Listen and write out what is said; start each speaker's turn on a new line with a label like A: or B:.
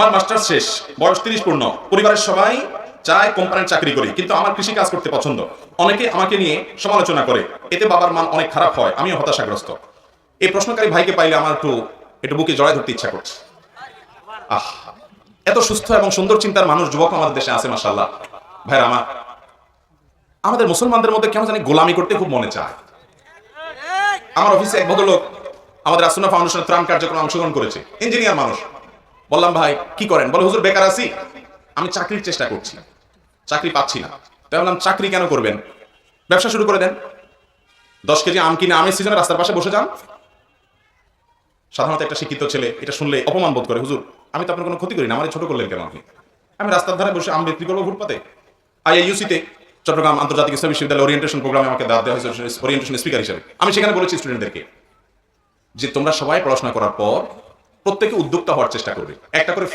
A: আমার মাস্টার শেষ, বয়স তিরিশ পূর্ণ। পরিবারের সবাই চায় কোম্পানির চাকরি করি, কিন্তু আমার কৃষি কাজ করতে পছন্দ। অনেকে আমাকে নিয়ে সমালোচনা করে, এতে বাবার মান অনেক খারাপ হয়, আমিও হতাশাগ্রস্ত। এই প্রশ্নকারী ভাইকে পাইলে আমার একটু একটু বুকে জড়ায় ধরতে ইচ্ছা করছে। আহ, এত সুস্থ এবং সুন্দর চিন্তার মানুষ যুবক আমাদের দেশে আছে মাসাল্লাহ ভাইরা, আমার, আমাদের মুসলমানদের মধ্যে কেন জানি গোলামি করতে খুব মনে চায়। আমার অফিসে এক ভদ্রলোক আমাদের আসুনা ফাউন্ডেশন ত্রাণ কার্যক্রমে অংশগ্রহণ করেছে, ইঞ্জিনিয়ার মানুষ। বললাম, ভাই, কি করেন? বলে, হুজুর, বেকার আছি। আমি চাকরির চেষ্টা করছি। চাকরি পাচ্ছি না। তাই বললাম চাকরি কেন করবেন? ব্যবসা শুরু করে দেন। দশ কেজি আম কিনে আমের সিজনে রাস্তার পাশে বসে যান। সাধারণত একটা শিক্ষিত ছেলে এটা শুনলে অপমান বোধ করে, হুজুর, আমি তো আপনার কোনো ক্ষতি করি না, আমার ছোট করলেন কেন আপনি? আমি রাস্তার ধারে বসে আম বিক্রি করব ফুটপাতে। আইআইইউসিতে চট্টগ্রাম আন্তর্জাতিক ইসলাম বিশ্ববিদ্যালয় ওরিয়েন্টেশন প্রোগ্রামে আমাকে দাঁত দেওয়া হয়েছে ওরিয়েন্টেশন স্পিকার হিসেবে। আমি সেখানে বলেছি স্টুডেন্টদেরকে যে তোমরা সবাই পড়াশোনা করার পর প্রত্যেকে উদ্যোক্তা হওয়ার চেষ্টা করবে। একটা করে